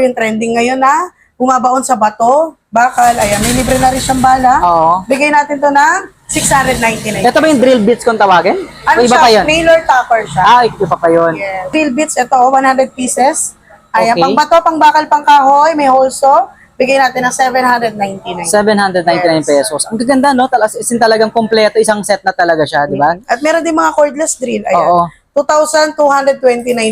Yung trending ngayon na bumabaon sa bato, bakal, ayan, may libre na rin siyang bala. Oo. Bigay natin to ng 699. Ito ba yung drill bits kung tawagin? Ano o iba siya? pa yun? Mailer topper siya. Ah, iba pa yun. Yes. Drill bits, ito, 100 pieces. Ayan, Okay. pang bato, pang bakal, pang kahoy, may holso. Bigay natin ng 799. 799 pesos. Ang gaganda, no? Talas, isin talagang kompleto, isang set na talaga siya, di ba? At meron din mga cordless drill. Ayan. Oo. 2,229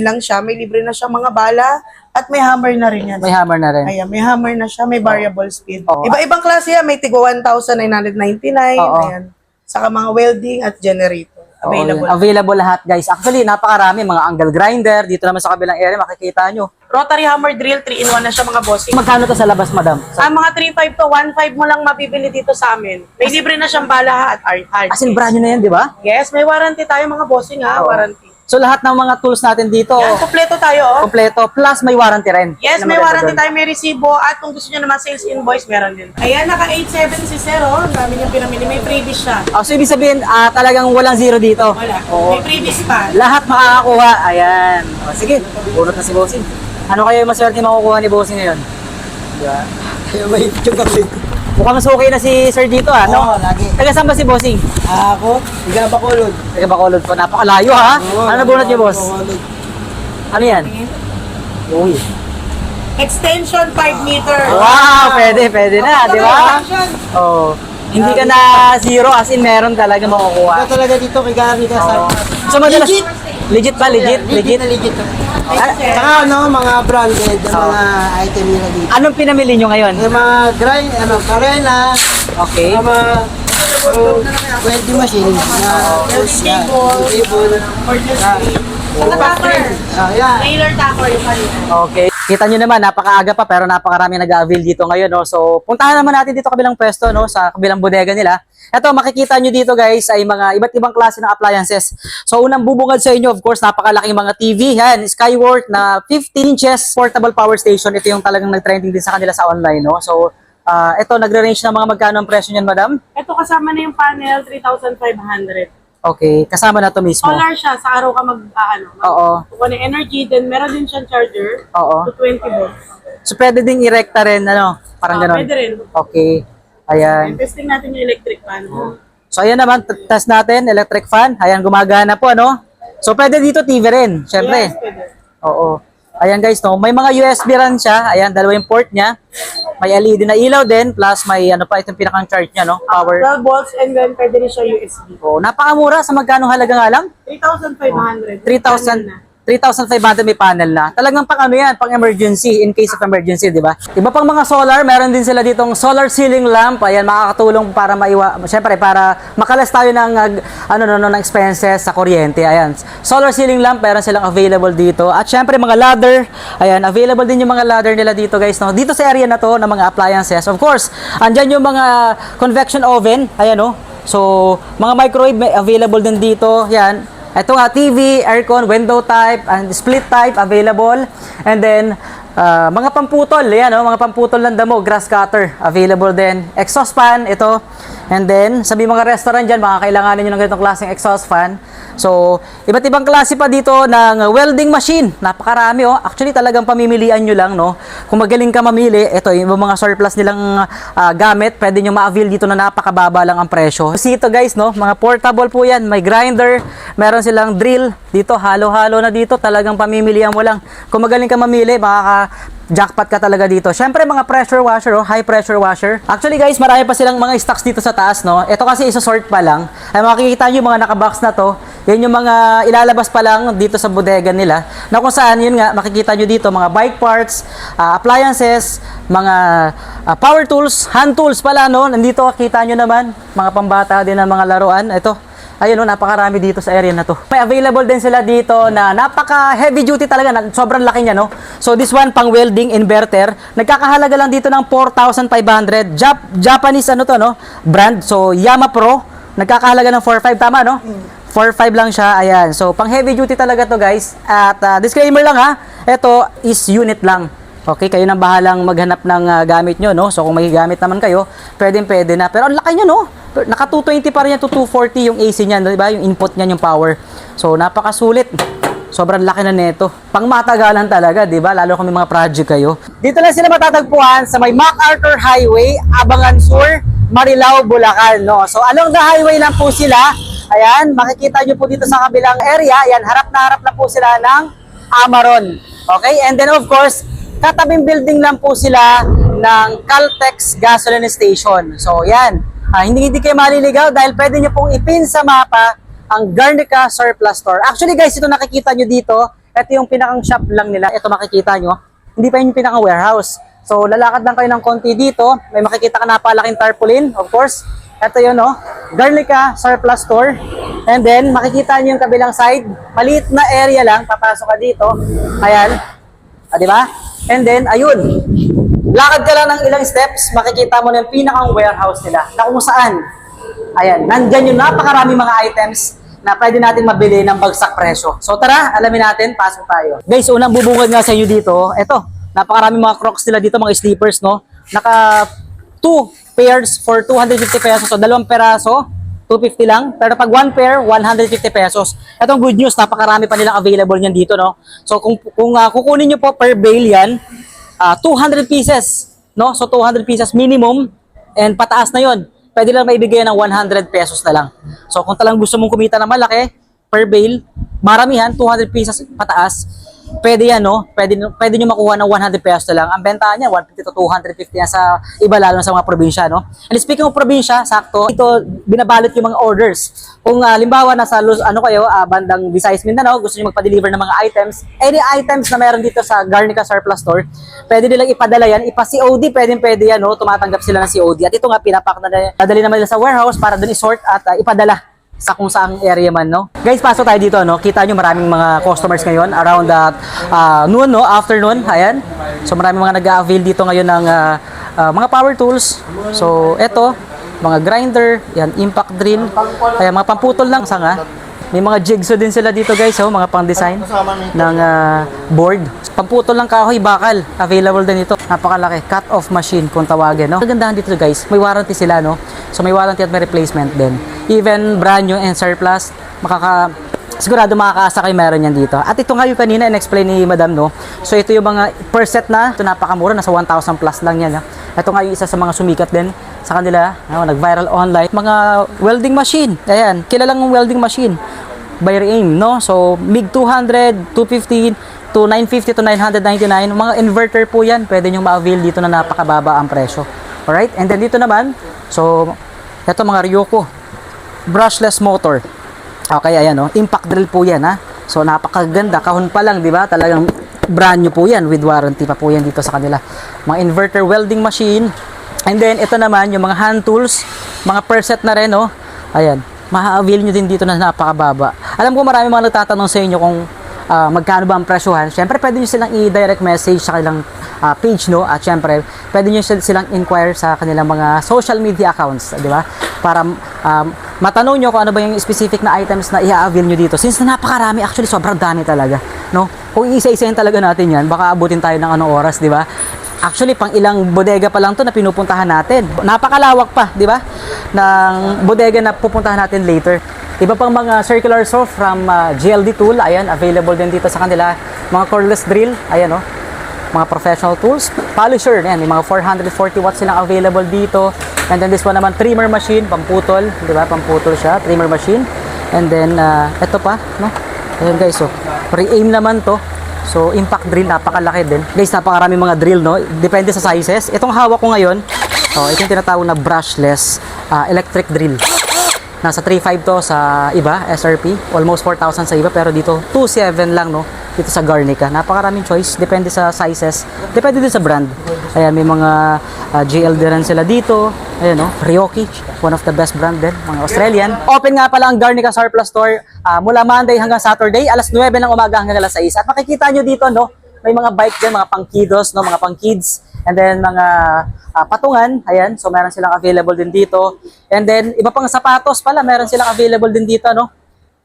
lang siya. May libre na siya mga bala. At may hammer na rin yan. May hammer na rin. Ayan, may hammer na siya. May variable speed. Oo. Iba-ibang klase yan. May tigo 1,999. Oo. Ayan. Saka mga welding at generator. Oo, Available. yun. Available lahat, guys. Actually, napakarami. Mga angle grinder. Dito naman sa kabilang area, makikita nyo. Rotary hammer drill, 3-in-1 na siya mga bossing. Magkano to sa labas, madam? Ang mga 3.5 to 1.5 mo lang mabibili dito sa amin. May libre na siyang bala at art hard. As in, brand new na yan, di ba? Yes, may warranty tayo mga bossing ha, Oo. warranty. So, lahat ng mga tools natin dito, Yan, kompleto tayo oh. kompleto. Plus, may warranty rin. Yes, may warranty tayo, may resibo, at kung gusto nyo naman sales invoice, meron din. Ayan, naka 87 si oh. Ang dami niyang pinamili. May freebies siya. Oh, so, ibig sabihin, ah, talagang walang zero dito. Wala. Oo. May freebies pa. Lahat makakakuha. Ayan. O, sige, bunot na si Bossing. Ano kayo yung maswerte makukuha ni Bossing ngayon? Diba? Kaya may picture kami. Mukhang mas okay na si Sir dito, ah, no? Oo, lagi. Taga saan ba si Bossing? Ako, higa ba kulod? Taga Bacolod po. Napakalayo, ha? ano bunot niyo, boss? Ano yan? Uy. Extension 5 meter. Wow, pwede, pwede na, di ba? Extension. Oh. Hindi ka na zero, as in meron talaga makukuha. Ito talaga dito kay Gary ka sa... Oo. So, madalas, Legit. Legit ba? Legit? Legit Legit? na legit. Ah, Saka ano, mga branded, ang mga item nila dito. Anong pinamili nyo ngayon? Yung mga grind, ano, karena, Okay. mga welding machine na table. table. Cordless Ah. Ah, yeah. Tucker yung kanina. Okay. Kita nyo naman, napakaaga pa pero napakarami nag-avail dito ngayon. No? So, puntahan naman natin dito kabilang pwesto, no? sa kabilang bodega nila. Ito, makikita nyo dito guys ay mga iba't ibang klase ng appliances. So, unang bubungad sa inyo, of course, napakalaking mga TV. Yan, Skyworth na 15 inches portable power station. Ito yung talagang nag-trending din sa kanila sa online. No? So, ah, ito, nagre-range ng mga magkano ang presyo niyan, madam? Ito kasama na yung panel, 3,500. Okay, kasama na to mismo. Solar siya, sa araw ka mag, ah, ano, mag Oo. kukuha ng energy, then meron din siyang charger Oo. to 20 volts. So, pwede ding i-recta rin, ano? Parang Ah, ganon. Pwede rin. Okay. Ayan. Testing natin yung electric fan. So ayan naman, test natin, electric fan. Ayan, gumagana po, ano? So pwede dito TV rin, syempre. Yes, pwede. Oo. Ayan guys, no, may mga USB rin siya. Ayan, dalawa yung port niya. May LED na ilaw din, plus may ano pa, itong pinakang charge niya, no? Power. 12 volts and then pwede rin siya USB. Oo, napakamura sa magkano halaga nga lang? 3,500. 3,000 3,500 may panel na. Talagang pang ano yan, pang emergency, in case of emergency, di ba? Iba pang mga solar, meron din sila ditong solar ceiling lamp. Ayan, makakatulong para maiwa, syempre para makalas tayo ng, ag- ano, no, no, ng expenses sa kuryente. Ayan, solar ceiling lamp, meron silang available dito. At syempre, mga ladder, ayan, available din yung mga ladder nila dito, guys, no? Dito sa area na to, ng mga appliances. Of course, andyan yung mga convection oven, ayan, no? So, mga microwave may available din dito. Yan. Ito nga, TV, aircon, window type, and split type available. And then, ah, mga pamputol, yan, oh, mga pamputol ng damo, grass cutter, available din. Exhaust fan, ito. And then, sabi mga restaurant dyan, baka kailanganin nyo ng ganitong klaseng exhaust fan. So, iba't ibang klase pa dito ng welding machine. Napakarami, oh. Actually, talagang pamimilian nyo lang, no? Kung magaling ka mamili, ito, yung mga surplus nilang ah, gamit, pwede nyo ma-avail dito na napakababa lang ang presyo. Kasi ito, guys, no? Mga portable po yan. May grinder, meron silang drill. Dito, halo-halo na dito. Talagang pamimilian mo lang. Kung magaling ka mamili, makaka jackpot ka talaga dito. Syempre mga pressure washer, oh, high pressure washer. Actually guys, marami pa silang mga stocks dito sa taas, no. Ito kasi isa-sort pa lang. Ay makikita niyo mga naka-box na to. Yan yung mga ilalabas pa lang dito sa bodega nila. Na kung saan yun nga makikita niyo dito mga bike parts, ah, appliances, mga ah, power tools, hand tools pala no. Nandito kita niyo naman mga pambata din ng mga laruan. Ito, Ayun, no, napakarami dito sa area na to. May available din sila dito na napaka heavy duty talaga, na, sobrang laki niya, no? So this one pang welding inverter, nagkakahalaga lang dito ng 4,500. Jap Japanese ano to, no? Brand. So Yama Pro, nagkakahalaga ng 4,500 tama, no? 4,500 lang siya. Ayan. So pang heavy duty talaga to, guys. At ah, disclaimer lang ha, ito is unit lang. Okay, kayo nang bahalang maghanap ng ah, gamit nyo, no? So, kung may gamit naman kayo, pwedeng pwede na. Pero ang laki niya, no? Naka 220 pa rin yan to 240 yung AC niyan, di ba? Yung input niyan, yung power. So, napakasulit. Sobrang laki na nito. Pang matagalan talaga, di ba? Lalo kung may mga project kayo. Dito lang sila matatagpuan sa may MacArthur Highway, Abangan Sur, Marilao, Bulacan. No? So along the highway lang po sila. Ayan, makikita nyo po dito sa kabilang area. Ayan, harap na harap na po sila ng Amaron. Okay, and then of course, katabing building lang po sila ng Caltex Gasoline Station. So yan, Ah, hindi hindi kayo maliligaw dahil pwede nyo pong ipin sa mapa ang Garnica Surplus Store. Actually guys, ito nakikita nyo dito, ito yung pinakang shop lang nila. Ito makikita nyo, hindi pa yun yung pinakang warehouse. So lalakad lang kayo ng konti dito, may makikita ka napalaking tarpaulin, of course. Ito yun, no? Garnica Surplus Store. And then, makikita nyo yung kabilang side. Maliit na area lang. Papasok ka dito. Ayan. Ah, di ba? And then, ayun. Lakad ka lang ng ilang steps, makikita mo na yung pinakang warehouse nila. Na kung saan. Ayan. Nandyan yung napakarami mga items na pwede natin mabili ng bagsak presyo. So tara, alamin natin, pasok tayo. Guys, unang bubungad nga sa inyo dito, eto, napakarami mga crocs nila dito, mga sleepers, no? Naka 2 pairs for 250 pesos. So, dalawang peraso, 250 lang. Pero pag one pair, 150 pesos. Itong good news, napakarami pa nilang available niyan dito, no? So, kung, kung ah, kukunin nyo po per bale yan, ah, 200 pieces, no? So, 200 pieces minimum, and pataas na yon pwede lang maibigay ng 100 pesos na lang. So, kung talagang gusto mong kumita ng malaki, per bale, maramihan, 200 pesos pataas, pwede yan, no? Pwede, pwede nyo makuha ng 100 pesos na lang. Ang benta niya, 150 to 250 yan sa iba, lalo na sa mga probinsya, no? And speaking of probinsya, sakto, ito, binabalot yung mga orders. Kung uh, limbawa, nasa, Luz- ano kayo, ah, bandang Visayas, Mindanao, gusto nyo magpa-deliver ng mga items, any items na meron dito sa Garnica Surplus Store, pwede nilang ipadala yan, ipa-COD, pwede pwede yan, no? Tumatanggap sila ng COD. At ito nga, pinapak na dadali naman nila sa warehouse para dun isort at ah, ipadala sa kung saang area man, no? Guys, pasok tayo dito, no? Kita nyo maraming mga customers ngayon around that uh, noon, no? Afternoon, ayan. So, maraming mga nag-avail dito ngayon ng ah, ah, mga power tools. So, eto, mga grinder, yan, impact drill, ayan, mga pamputol lang, sanga. May mga jigsaw din sila dito guys, oh, mga pang-design ng ah, board. Pamputol lang kahoy, bakal. Available din ito. Napakalaki. Cut-off machine kung tawagin. No? Kagandahan dito guys, may warranty sila. No? So may warranty at may replacement din. Even brand new and surplus, makaka sigurado makakaasa kayo meron yan dito. At ito nga yung kanina in-explain ni Madam, no? So ito yung mga per set na, ito napakamura, nasa 1,000 plus lang yan. No? Ito nga yung isa sa mga sumikat din sa kanila, no? nag-viral online. Mga welding machine, ayan, kilalang welding machine by AIM, no? So, MiG 200, 215 to 950 to 999, mga inverter po yan, pwede nyo ma-avail dito na napakababa ang presyo. Alright? And then dito naman, so, ito mga Ryoko, brushless motor. Okay, ayan, no? Impact drill po yan, ha? So, napakaganda. Kahon pa lang, di ba? Talagang brand new po yan with warranty pa po yan dito sa kanila. Mga inverter welding machine. And then, ito naman, yung mga hand tools, mga per set na rin, no? Ayan, ma-avail nyo din dito na napakababa. Alam ko marami mga nagtatanong sa inyo kung ah, magkano ba ang presyohan. Siyempre, pwede nyo silang i-direct message sa kanilang ah, page, no? At siyempre, pwede nyo sil- silang inquire sa kanilang mga social media accounts, di ba? Para um, matanong nyo kung ano ba yung specific na items na i-avail nyo dito. Since na napakarami, actually, sobrang dami talaga, no? Kung isa-isayin talaga natin yan, baka abutin tayo ng anong oras, di ba? Actually, pang ilang bodega pa lang to na pinupuntahan natin. Napakalawak pa, di ba? Ng bodega na pupuntahan natin later. Iba pang mga circular saw from uh, GLD tool, ayan, available din dito sa kanila. Mga cordless drill, ayan oh. Mga professional tools. Polisher, ayan, may mga 440 watts silang available dito. And then this one naman, trimmer machine, pamputol, di ba? Pamputol siya, trimmer machine. And then, uh, ito pa, no? Ayan guys, oh. Pre-aim naman to. So, impact drill, napakalaki din. Guys, napakarami mga drill, no? Depende sa sizes. Itong hawak ko ngayon, oh, ito yung tinatawag na brushless ah, electric drill. Nasa 3.5 to sa iba, SRP. Almost 4,000 sa iba, pero dito 2.7 lang, no? Dito sa Garnica. Napakaraming choice. Depende sa sizes. Depende din sa brand. Ayan, may mga ah, JLD rin sila dito. Ayan, no? Ryoki. One of the best brand din. Mga Australian. Open nga pala ang Garnica Surplus Store ah, mula Monday hanggang Saturday. Alas 9 ng umaga hanggang alas 6. At makikita nyo dito, no? May mga bike din, mga pang kiddos, no? Mga pang kids. And then mga ah, patungan, ayan, so meron silang available din dito. And then iba pang sapatos pala, meron silang available din dito, no?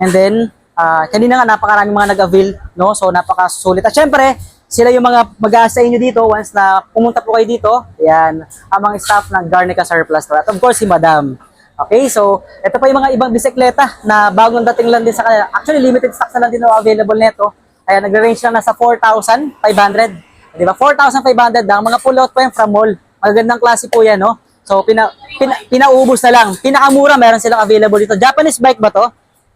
And then ah, kanina nga napakaraming mga nag-avail, no? So napakasulit. At syempre, sila yung mga mag sa inyo dito once na pumunta po kayo dito. Ayan, ang mga staff ng Garnica Surplus Store. At of course, si Madam. Okay, so ito pa yung mga ibang bisikleta na bagong dating lang din sa kanila. Actually, limited stocks na lang din na available nito. Ayan, nag-range lang nasa 4,500. Di ba? 4,500 lang. Mga pull out po yan from mall. Magagandang klase po yan, no? So, pina, pina, pinaubos na lang. Pinakamura, meron silang available dito. Japanese bike ba to?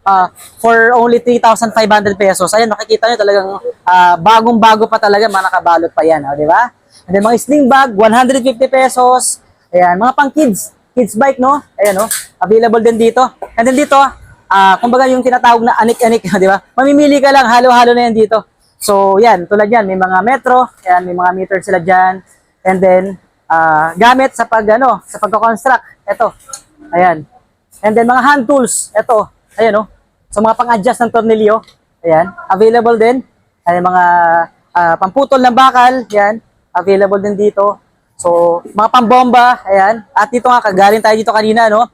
Ah, for only 3,500 pesos. Ayan, makikita nyo talagang ah, bagong-bago pa talaga, mga nakabalot pa yan, oh, di ba? And then mga sling bag, 150 pesos. Ayan, mga pang kids, kids bike, no? Ayan, no? Available din dito. And then dito, ah, kumbaga yung tinatawag na anik-anik, di ba? Mamimili ka lang, halo-halo na yan dito. So, yan, tulad yan, may mga metro, ayan, may mga meter sila dyan. And then, ah, gamit sa pag, ano, sa pagko-construct, ito, ayan. And then, mga hand tools, ito, ayan, no? So, mga pang-adjust ng tornilyo, ayan, available din. Ayan, mga ah, pamputol ng bakal, yan, available din dito. So, mga pambomba, ayan. At dito nga, kagaling tayo dito kanina, no?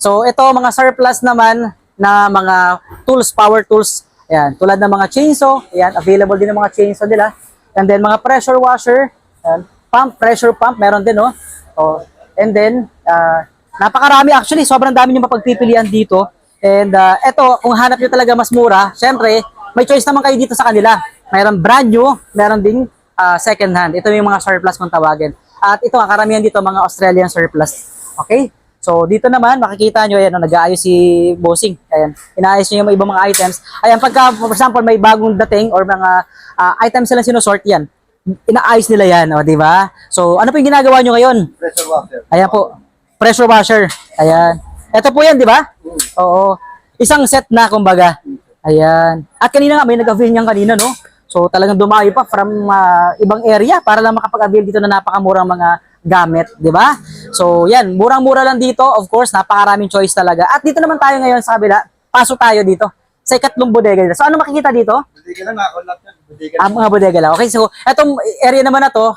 So, ito, mga surplus naman na mga tools, power tools. Ayan, tulad ng mga chainsaw. Ayan, available din ng mga chainsaw nila. And then, mga pressure washer. Ayan, pump, pressure pump, meron din, no? Oh, and then, ah, napakarami actually. Sobrang dami yung mapagpipilian dito. And uh, eto, kung hanap nyo talaga mas mura, syempre, may choice naman kayo dito sa kanila. Mayroon brand new, meron ding ah, second hand. Ito yung mga surplus kung tawagin. At ito, ang karamihan dito, mga Australian surplus. Okay? So, dito naman, makikita nyo, ayan, nag-aayos si Bossing. Ayan, inaayos nyo yung ibang mga items. Ayan, pagka, for example, may bagong dating or mga ah, items sila sinusort yan, inaayos nila yan, o, di ba? So, ano po yung ginagawa nyo ngayon? Pressure washer. Ayan po, pressure washer. Ayan. Ito po yan, di ba? Oo. Isang set na, kumbaga. Ayan. At kanina nga, may nag-avail niyan kanina, no? So, talagang dumayo pa from ah, ibang area para lang makapag-avail dito na napakamurang mga gamit, di ba? So, yan. Murang-mura lang dito. Of course, napakaraming choice talaga. At dito naman tayo ngayon sa kabila. Pasok tayo dito. Sa ikatlong bodega dito. So, ano makikita dito? Ka lang nakakonlap yan. Hindi ka Ah, mga bodega lang. Okay, so etong area naman na to,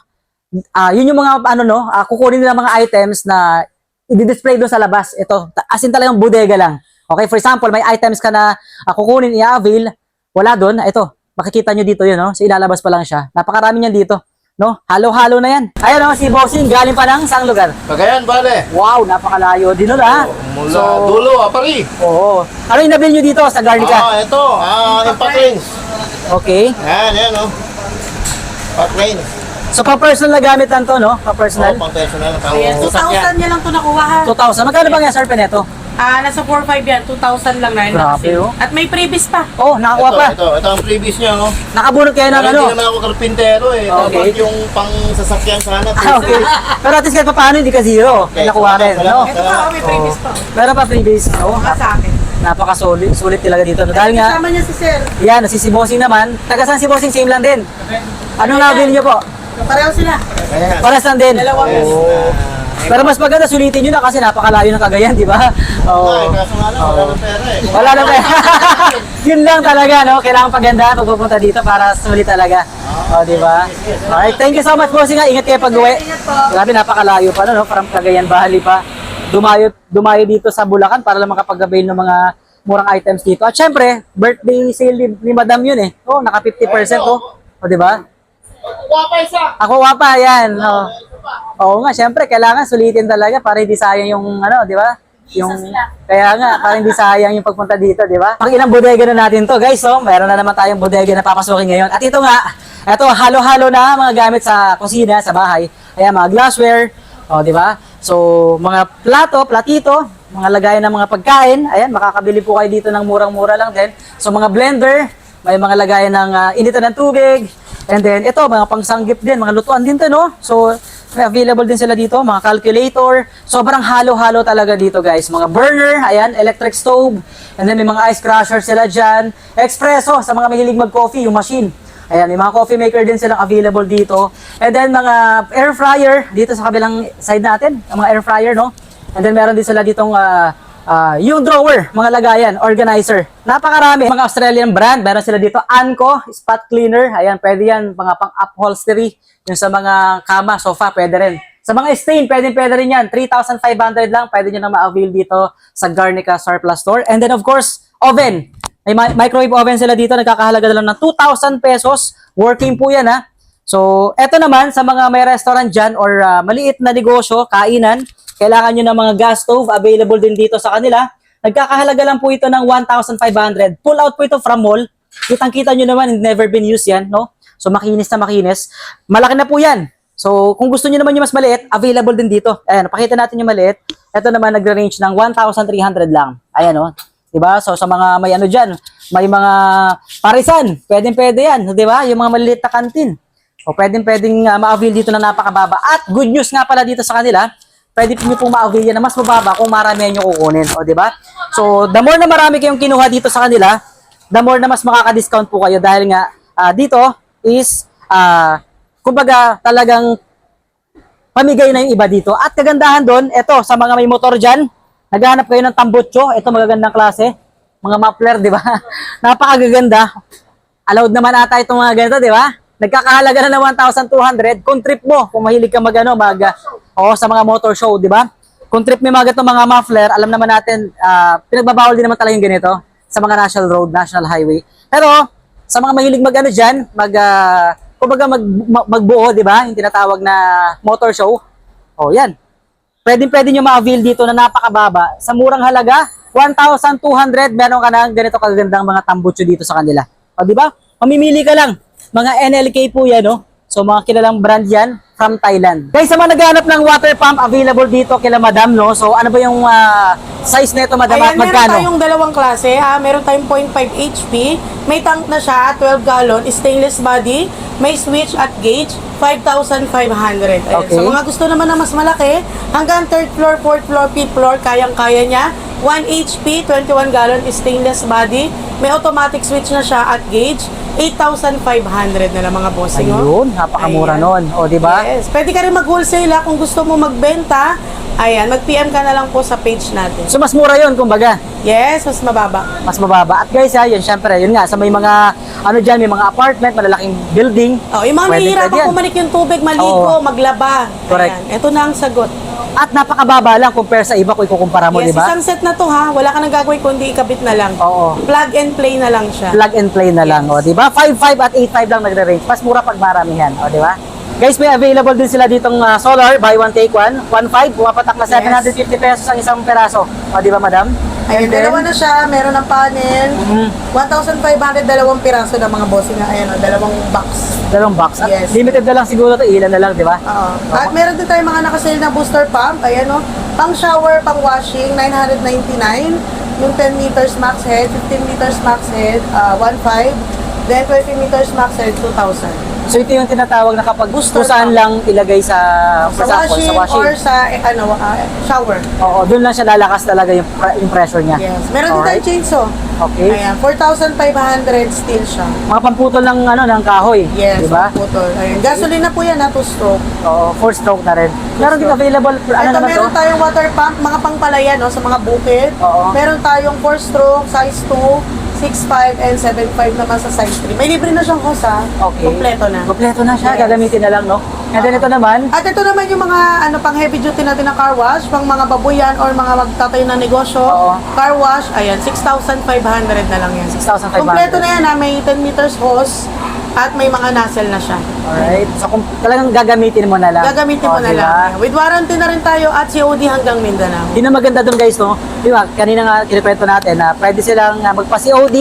ah yun yung mga ano no, ah, kukunin nila mga items na i-display doon sa labas. Ito, as in talagang bodega lang. Okay, for example, may items ka na ah, kukunin, i-avail, wala doon. Ito, makikita nyo dito yun, no? So, ilalabas pa lang siya. Napakarami niyan dito. No? Halo-halo na yan. Ayun, no, si Bossing, galing pa ng saang lugar? Cagayan, bale. Wow, napakalayo din nun, ha? Mula dulo, apari. Oo. Ano yung nabil nyo dito sa Garnica? Ah, ito. Ah, impact rings. Okay. Yan, yan, oh. Impact rings. So, pa-personal na gamit lang to, no? Pa-personal. Oh, pang personal. Pang Ayan, utak yan. 2,000 niya lang to nakuha ha. 2,000. Magkano ba nga, sir, peneto? Ah, nasa 4,500 yan. 2,000 lang na yun. Grabe, oh. At may freebies pa. Oh, nakakuha Ito, pa. ito. Ito ang previous niya, oh. Nakabunot kayo ng ano? hindi naman ako karpintero, eh. Okay. Dapat yung pang sasakyan sana. Ah, okay. Pero at least kahit pa paano, hindi ka zero. Okay, Nakuha rin, salamat, no? Ito pa, oh, may freebies pa. Meron pa freebies. Oh, Mga sa akin. napakasulit sulit talaga dito. No? Dahil nga, Kasama niya si Sir. yan, si si Bossing naman. Taga saan si Bossing? Same lang din. Anong nabil niyo po? Pareho sila. Paras lang din. Dalawang Yes. Oh. Ah, Pero mas maganda sulitin nyo na kasi napakalayo ng Cagayan, di ba? Oo. kaso nga lang, wala ng pera eh. Wala na? Yun lang talaga, no? Kailangan paganda pag pupunta dito para sulit talaga. O, di ba? Alright, thank you so much, bossing. ha. Ingat kayo pag uwi. Ingat po. Grabe, napakalayo pa, no? From Cagayan, Bali pa. Dumayo, dumayo dito sa Bulacan para lang makapag-avail ng mga murang items dito. At syempre, birthday sale ni, ni Madam yun eh. Oh, naka 50% oh. O, di ba? Ako wapa, yan. Oh. Oo nga, syempre, kailangan sulitin talaga para hindi sayang yung, ano, di ba? Yung, kaya nga, para hindi sayang yung pagpunta dito, di ba? Pang ilang bodega na natin to, guys, oh. Meron na naman tayong bodega na papasukin ngayon. At ito nga, ito, halo-halo na mga gamit sa kusina, sa bahay. Ayan, mga glassware, oh, di ba? So, mga plato, platito, mga lagayan ng mga pagkain. Ayan, makakabili po kayo dito ng murang-mura lang din. So, mga blender, may mga lagayan ng ah, initan ng tubig. And then, ito, mga pangsanggip din, mga lutuan din to, no? So, available din sila dito, mga calculator. Sobrang halo-halo talaga dito, guys. Mga burner, ayan, electric stove. And then, may mga ice crusher sila dyan. Espresso, sa mga mahilig mag-coffee, yung machine. Ayan, may mga coffee maker din silang available dito. And then, mga air fryer, dito sa kabilang side natin, ang mga air fryer, no? And then, meron din sila ditong ah, Ah, yung drawer, mga lagayan, organizer. Napakarami. Mga Australian brand, meron sila dito. Anko, spot cleaner. Ayan, pwede yan. Mga pang upholstery. Yung sa mga kama, sofa, pwede rin. Sa mga stain, pwede, pwede rin yan. 3,500 lang. Pwede nyo na ma-avail dito sa Garnica Surplus Store. And then, of course, oven. May mi- microwave oven sila dito. Nagkakahalaga na lang ng 2,000 pesos. Working po yan, ha. So, eto naman sa mga may restaurant dyan or ah, maliit na negosyo, kainan, kailangan nyo ng mga gas stove, available din dito sa kanila. Nagkakahalaga lang po ito ng 1,500. Pull out po ito from mall. Kitang-kita nyo naman, never been used yan, no? So makinis na makinis. Malaki na po yan. So kung gusto nyo naman yung mas maliit, available din dito. Ayan, pakita natin yung maliit. Ito naman nagre-range ng 1,300 lang. Ayan, oh. Diba? So sa mga may ano dyan, may mga parisan, pwedeng pwede yan, diba? Yung mga maliliit na kantin. O pwedeng pwedeng uh, ma-avail dito na napakababa. At good news nga pala dito sa kanila, pwede nyo pong ma-avail yan na mas mababa kung marami nyo kukunin. O di ba? So the more na marami kayong kinuha dito sa kanila, the more na mas makaka-discount po kayo dahil nga ah, dito is ah kumbaga talagang pamigay na yung iba dito. At kagandahan doon, eto, sa mga may motor dyan, naghahanap kayo ng tambutso, ito magagandang klase, mga muffler, di ba? Napakagaganda. Allowed naman ata itong mga ganito, di ba? Nagkakahalaga na ng 1,200 kung trip mo, kung mahilig ka mag, ano, mag, o sa mga motor show, di ba? Kung trip mo mga ganito mga muffler, alam naman natin, ah, pinagbabawal din naman talaga yung ganito sa mga national road, national highway. Pero, sa mga mahilig mag ano dyan, mag, ah, kumbaga mag, ma- magbuo, di ba? Yung tinatawag na motor show. O, yan. Pwede pwede nyo ma-avail dito na napakababa. Sa murang halaga, 1,200, meron ka ng ganito kagandang mga tambutso dito sa kanila. O, di ba? Mamimili ka lang. Mga NLK po yan, no? So, mga kilalang brand yan from Thailand. Guys, sa mga naghahanap ng water pump, available dito kila Madam, no? So, ano ba yung ah, size nito, Madam, at Ayan, meron magkano? tayong dalawang klase. Ha? Meron tayong 0.5 HP. May tank na siya, 12 gallon, stainless body. May switch at gauge, 5,500. Ayan. Okay. Sa mga gusto naman na mas malaki, hanggang third floor, fourth floor, fifth floor, kayang-kaya niya. 1 HP, 21 gallon, stainless body. May automatic switch na siya at gauge. 8,500 na lang mga bossing. oh. Ayun, napakamura Ayan. nun. O, di ba? Yes. Pwede ka rin mag-wholesale ha, kung gusto mo magbenta. Ayan, mag-PM ka na lang po sa page natin. So, mas mura yun, kumbaga. Yes, mas mababa. mas mababa. At guys, ha, yun, syempre, yun nga, sa may mga, ano dyan, may mga apartment, malalaking building. Oh, yung mga pwede, nahihirapan pwede yan. pumanik yung tubig, maligo, Oo. maglaba. Correct. Ayan, ito na ang sagot. At napakababa lang compare sa iba kung ikukumpara mo, yes, di ba? isang set na to ha. Wala ka nang gagawin kundi ikabit na lang. Oo. Plug and play na lang siya. Plug and play na lang, o, di ba? 5.5 at 8.5 lang nagre-range. Mas mura pag maramihan, o, di ba? Guys, may available din sila ditong ah, solar, buy one take one, 1.5, pumapatak na 750 pesos ang isang peraso. O, di ba, madam? Ayun, then, dalawa na siya. Meron ng panel. Mhm. 1,500, dalawang piraso ng mga bossing na. Ayan, oh, dalawang box. dalawang box. At Yes. limited na lang siguro to, ilan na lang, di ba? Oo. At meron din tayong mga nakasale na booster pump. Ayan o. Pang shower, pang washing, 999. Yung 10 meters max head, 15 meters max head, uh, 1.5. Then 20 meters max head, 2,000. So, ito yung tinatawag na kapag Booster kung saan pump. lang ilagay sa, Sa for example, washing, sa washing. or sa eh, ano, ah, shower. Oo, doon lang siya lalakas talaga yung, pre- yung pressure niya. Yes. Meron din Alright. tayong chainsaw. Okay. Ayan, 4,500 steel siya. Mga pamputol ng ano ng kahoy, Yes, di ba? putol. Ayun. Gasoline na po yan, ha, two stroke. Oo, four stroke na rin. Meron din available ano Ito, naman to? meron tayong water pump, mga pangpalayan, no, sa mga bukid. Oo. Meron tayong 4 stroke, size 2, 6.5, and 7.5 naman sa size 3. May libre na siyang hose, ha? Okay. Kompleto na. Kompleto na siya, Yes. gagamitin na lang, no? And then ito naman, At ito naman yung mga ano pang heavy duty natin na car wash, pang mga babuyan or mga magtatayo ng negosyo. Oo. Car wash, ayan, 6,500 na lang yan. 6,500. Kompleto na yan, ha? May 10 meters hose at may mga nozzle na siya. alright. So kung talagang gagamitin mo na lang. Gagamitin mo Oo, na di ba? lang. With warranty na rin tayo at COD hanggang Mindanao. Yun ang maganda doon guys, no? Di ba, kanina nga kinikwento natin na pwede silang uh, magpa-COD,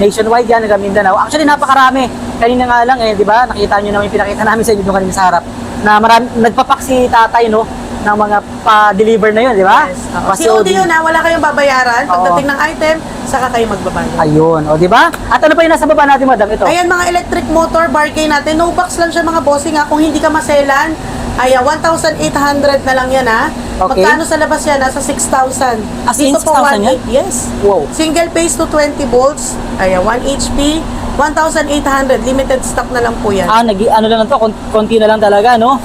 nationwide yan, hanggang Mindanao. Actually, napakarami. Kanina nga lang, eh, di ba, nakita nyo naman yung pinakita namin sa inyo doon kanina sa harap, na marami, nagpapak si tatay, no? Ng mga pa-deliver na yun, di ba? Yes. Pa-COD. COD yun ha, wala kayong babayaran. Pagdating ng item, saka kayo magbabayad. Ayun, o di ba? At ano pa yung nasa baba natin, madam? Ito. Ayan mga electric motor, bargain natin. No box lang siya mga bossing ha. Kung hindi ka maselan, ayan, 1,800 na lang yan ha. Okay. Magkano sa labas yan? Nasa 6,000. As in Dito po 6,000 yan? 1,800. Yes. Wow. Single phase to 20 volts. Ayan, 1 HP. 1,800. Limited stock na lang po yan. Ah, nag ano lang to, kon- konti na lang talaga, no?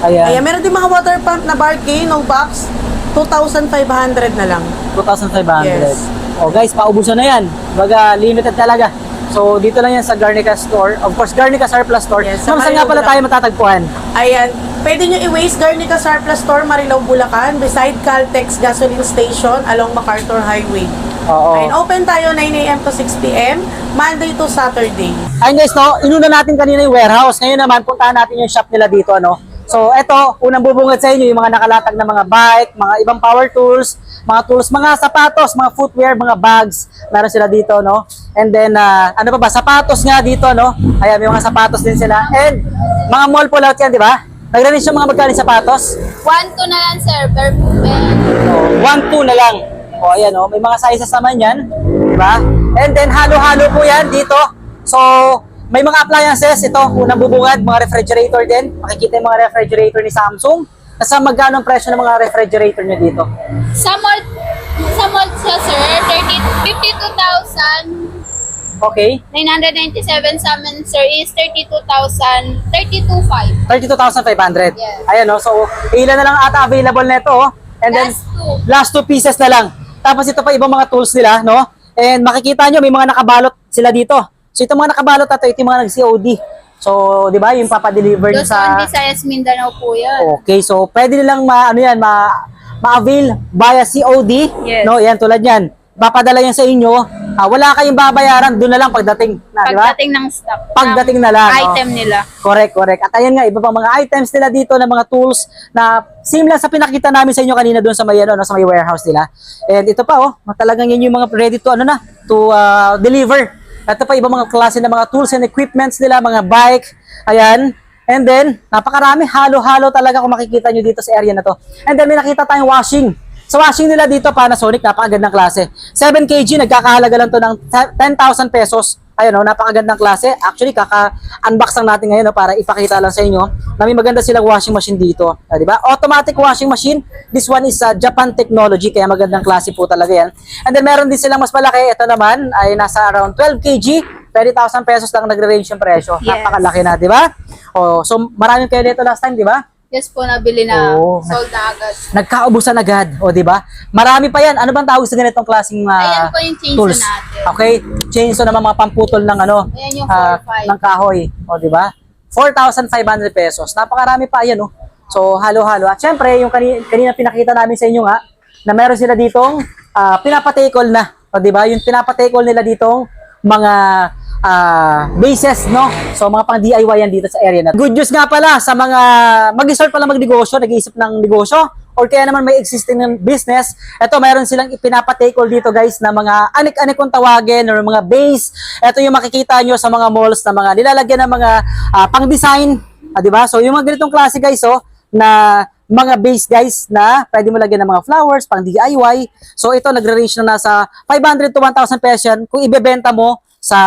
Ayan, Ayan, meron din mga water pump na bargain, no box. 2,500 na lang. 2,500. Yes. Oh guys, paubusan na yan. Baga, limited talaga. So, dito lang yan sa Garnica Store. Of course, Garnica Surplus Store. Yes, sa saan nga pala tayo matatagpuan? Ayan, pwede nyo i-waste Garnica Surplus Store, Marilao, Bulacan, beside Caltex Gasoline Station along MacArthur Highway. Oo. Ayan, open tayo 9 a.m. to 6 p.m. Monday to Saturday. Ayun guys, no, inuna natin kanina yung warehouse. Ngayon naman, puntahan natin yung shop nila dito, ano. So, eto, unang bubungad sa inyo yung mga nakalatag na mga bike, mga ibang power tools, mga tools, mga sapatos, mga footwear, mga bags. Meron sila dito, no? And then, ah, ano pa ba? Sapatos nga dito, no? Ayan, may mga sapatos din sila. And, mga mall pull out yan, di ba? Nagre-range yung mga magkaling sapatos. 1-2 na lang, sir, per and Oh, 1-2 na lang. O, ayan, oh, may mga sizes naman yan. Di ba? And then, halo-halo po yan dito. So, may mga appliances. Ito, unang bubungad, mga refrigerator din. Makikita yung mga refrigerator ni Samsung. Nasa magkano ang presyo ng mga refrigerator nyo dito? sa mall, sa mall siya, sir, 30, 52,997 Okay. sa amin, sir, is 32,000, 32,500. 32,500. Yes. Ayan, no? So, ilan na lang ata available nito, oh. And then, Last two. last two pieces na lang. Tapos ito pa ibang mga tools nila, no? And makikita nyo, may mga nakabalot sila dito. So, itong mga nakabalot na to, ito yung mga nag-COD. So, di ba, yung papadeliver nyo Luzon, sa... Visayas, Mindanao po yan. Okay, so pwede nilang ma, ano yan, ma, ma-avail via COD. Yes. No, yan, tulad yan. Papadala yan sa inyo. Ah, wala kayong babayaran, doon na lang pagdating. Na, di ba? Pagdating ng stock. Pagdating ng na lang, oh. Item nila. Correct, correct. At ayan nga, iba pang mga items nila dito na mga tools na same lang sa pinakita namin sa inyo kanina doon sa may, ano, no, sa may warehouse nila. And ito pa, oh, talagang yan yung mga ready to, ano na, to ah, deliver. Ito pa, iba mga klase ng mga tools and equipments nila, mga bike, ayan. And then, napakarami, halo-halo talaga kung makikita nyo dito sa area na to. And then, may nakita tayong washing. Sa washing nila dito, Panasonic, napakagandang klase. 7 kg, nagkakahalaga lang to ng 10,000 pesos. Ayun, no, napakagandang klase. Actually, kaka-unbox lang natin ngayon no, para ipakita lang sa inyo na may maganda silang washing machine dito. Ah, di ba? Automatic washing machine. This one is uh, Japan technology, kaya magandang klase po talaga yan. And then meron din silang mas malaki. Ito naman ay nasa around 12 kg. 30,000 pesos lang nagre-range yung presyo. Yes. Napakalaki na, di ba? Oh, so maraming kayo dito last time, di ba? Yes po, nabili na. Oo. Sold na agad. Nagkaubusan agad, o di ba? Marami pa yan. Ano bang tawag sa ganitong klaseng ah, Ayan po yung chainsaw tools? natin. Okay, chainsaw naman mga pamputol ng ano, Ayan yung ah, 4-5. ng kahoy, o di ba? 4,500 pesos. Napakarami pa yan, oh. So, halo-halo. At syempre, yung kanina, kanina pinakita namin sa inyo nga, na meron sila ditong ah, pinapatikol na. O di ba? Yung pinapatikol nila ditong mga ah, bases, no? So, mga pang DIY yan dito sa area na. Good news nga pala sa mga mag-start pala magnegosyo, nag-iisip ng negosyo, or kaya naman may existing ng business, eto mayroon silang ipinapatikol dito guys na mga anik-anik kung tawagin or mga base. Ito yung makikita nyo sa mga malls na mga nilalagyan ng mga ah, pang-design, ah, di ba? So, yung mga ganitong klase guys, oh, na mga base guys na pwede mo lagyan ng mga flowers, pang DIY. So ito nagre-range na nasa 500 to 1,000 pesos kung ibebenta mo sa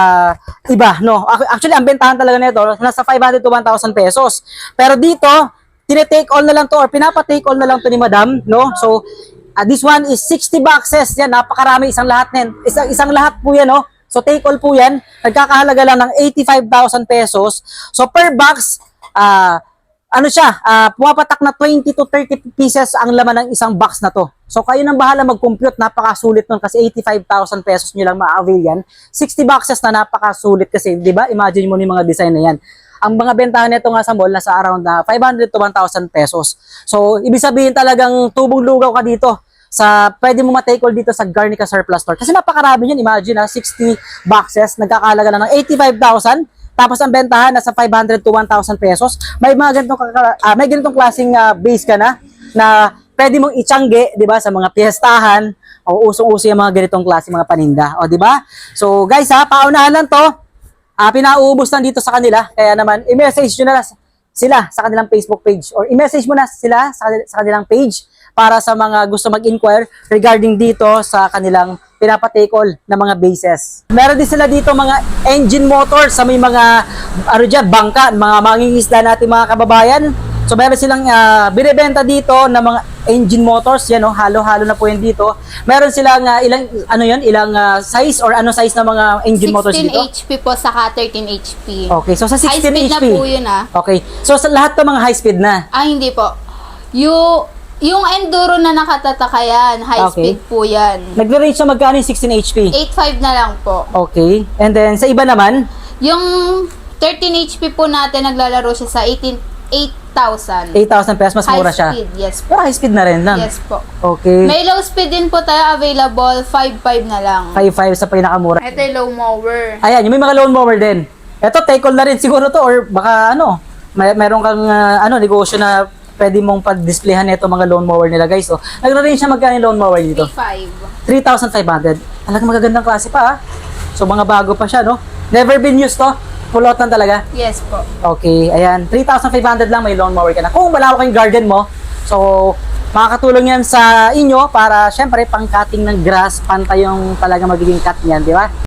iba, no? Ac- Actually, ang bentahan talaga nito nasa 500 to 1,000 pesos. Pero dito, tine-take all na lang to or pinapa-take all na lang to ni Madam, no? So, ah, this one is 60 boxes. Yan, napakarami isang lahat nin. Isang, isang lahat po yan, no? So, take all po yan. Nagkakahalaga lang ng 85,000 pesos. So, per box, ah, ano siya, ah, pumapatak na 20 to 30 pieces ang laman ng isang box na to. So kayo nang bahala mag-compute, napakasulit nun kasi 85,000 pesos nyo lang ma-avail yan. 60 boxes na napakasulit kasi, di ba? Imagine mo yung mga design na yan. Ang mga bentahan nito nga sa mall, nasa around na 500 to 1,000 pesos. So, ibig sabihin talagang tubong lugaw ka dito sa pwede mo ma-take all dito sa Garnica Surplus Store. Kasi napakarami yun. Imagine ha, 60 boxes, nagkakalaga lang ng 85,000. Tapos ang bentahan nasa 500 to 1,000 pesos. May mga ganitong ah, may ganitong klaseng ah, base ka na na pwede mong itsangge, 'di ba, sa mga piyestahan o usong-uso yung mga ganitong klase mga paninda, o 'di ba? So guys ha, paunahan lang 'to. Ah, pinauubos lang dito sa kanila. Kaya naman i-message niyo na sila sa kanilang Facebook page or i-message mo na sila sa, sa kanilang page para sa mga gusto mag-inquire regarding dito sa kanilang pinapa-take-all na mga bases. Meron din sila dito mga engine motor sa may mga ano dyan, bangka, mga mangingisda natin mga kababayan. So meron silang ah, binibenta dito na mga engine motors, yan oh, halo-halo na po yan dito. Meron silang ah, ilang ano yan, ilang ah, size or ano size na mga engine motors 16 dito? HP po, saka 13 HP. Okay, so sa 16 High speed na HP. po yun ah. Okay. So sa lahat ng mga high speed na. Ah, hindi po. Yung, yung enduro na nakatataka yan, high Okay. speed po yan. Nagre-range na magkano yung 16 HP? 8.5 na lang po. Okay. And then sa iba naman, Yung 13 HP po natin, naglalaro siya sa 18 8,000. 8,000 pesos mas High mura siya. speed, yes po. Pero high speed na rin lang. Yes po. Okay. May low speed din po tayo available, 5.5 na lang. 5.5 sa pinakamura. Ito yung low mower. Ayan, yung may mga lawn mower din. Ito, take all na rin siguro to or baka ano, may, meron kang ah, ano, negosyo na pwede mong pag-displayhan nito mga lawn mower nila guys. So, nagre-range siya magkano yung lawn mower dito? 3.5. 3,500. Talagang magagandang klase pa ah. So mga bago pa siya no. Never been used to. Pulotan talaga. Yes po. Okay, ayan. 3,500 lang may lawn mower ka na. Kung malawak yung garden mo, so makakatulong yan sa inyo para syempre pang cutting ng grass, pantay yung talaga magiging cut niyan, di ba?